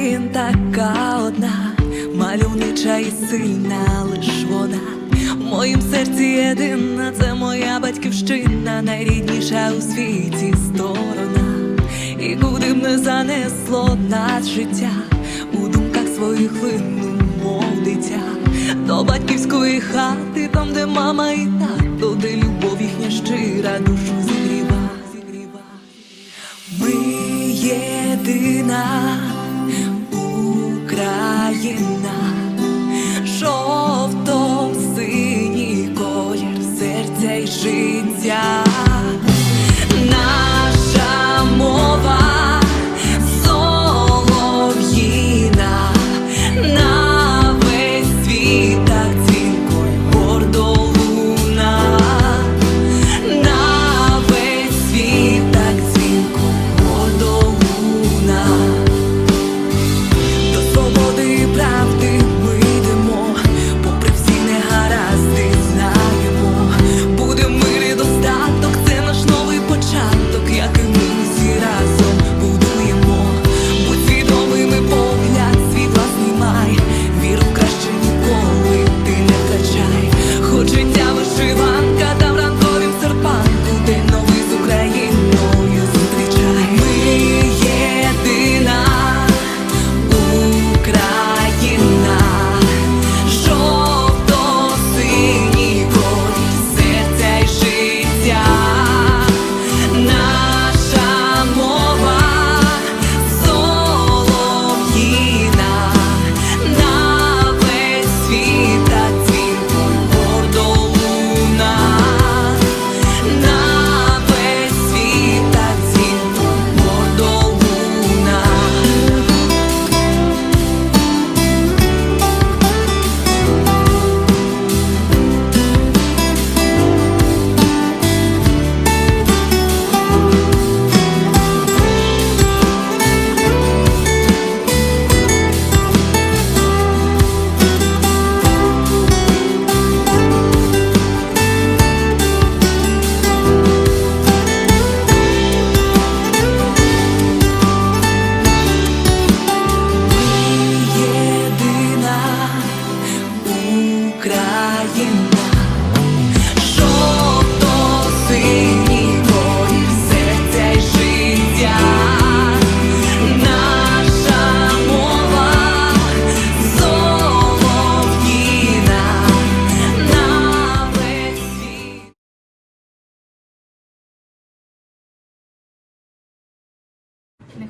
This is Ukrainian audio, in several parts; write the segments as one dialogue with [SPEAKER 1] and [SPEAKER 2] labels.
[SPEAKER 1] один така одна, мальовнича і сильна лиш вона. В моїм серці єдина, це моя батьківщина, найрідніша у світі сторона. І куди б не занесло нас життя, у думках своїх лину, мов дитя, до батьківської хати, там, де мама і тато, де любов їхня щира душу зігріва. Ми єдина Україна, жовто-синій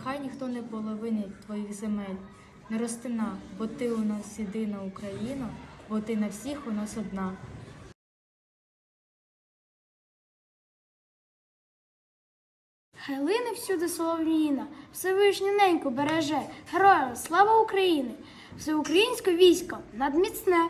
[SPEAKER 2] Нехай ніхто не половинить твоїх земель, не розтина, бо ти у нас єдина Україна, бо ти на всіх у нас одна.
[SPEAKER 3] Хай всюди солов'їна, Всевишню неньку береже, героям слава України! Всеукраїнське військо надміцне,